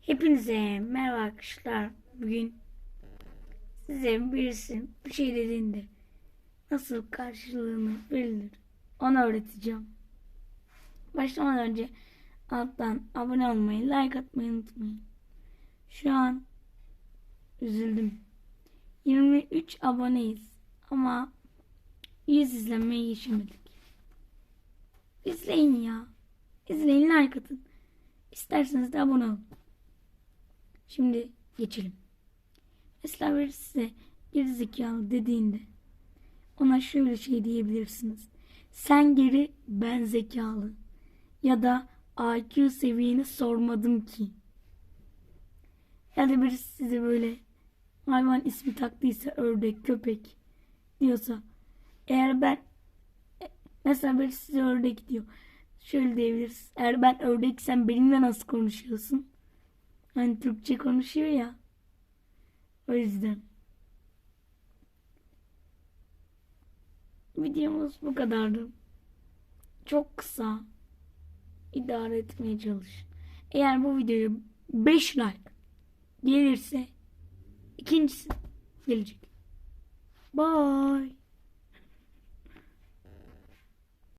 Hepinize merhaba arkadaşlar. Bugün size birisi bir şey dediğinde nasıl karşılığını verilir onu öğreteceğim. Başlamadan önce alttan abone olmayı, like atmayı unutmayın. Şu an üzüldüm. 23 aboneyiz ama 100 izlenmeyi geçemedik. İzleyin ya. İzleyin like atın. İsterseniz de abone olun. Şimdi geçelim. Mesela birisi size geri zekalı dediğinde ona şöyle şey diyebilirsiniz. Sen geri ben zekalı. Ya da IQ seviyeni sormadım ki. Ya da birisi size böyle hayvan ismi taktıysa ördek, köpek diyorsa eğer ben mesela birisi size ördek diyor. Şöyle diyebiliriz. Eğer ben ördeksem benimle nasıl konuşuyorsun? Hani Türkçe konuşuyor ya. O yüzden. Videomuz bu kadardı. Çok kısa. İdare etmeye çalış. Eğer bu videoya 5 like gelirse ikincisi gelecek. Bye.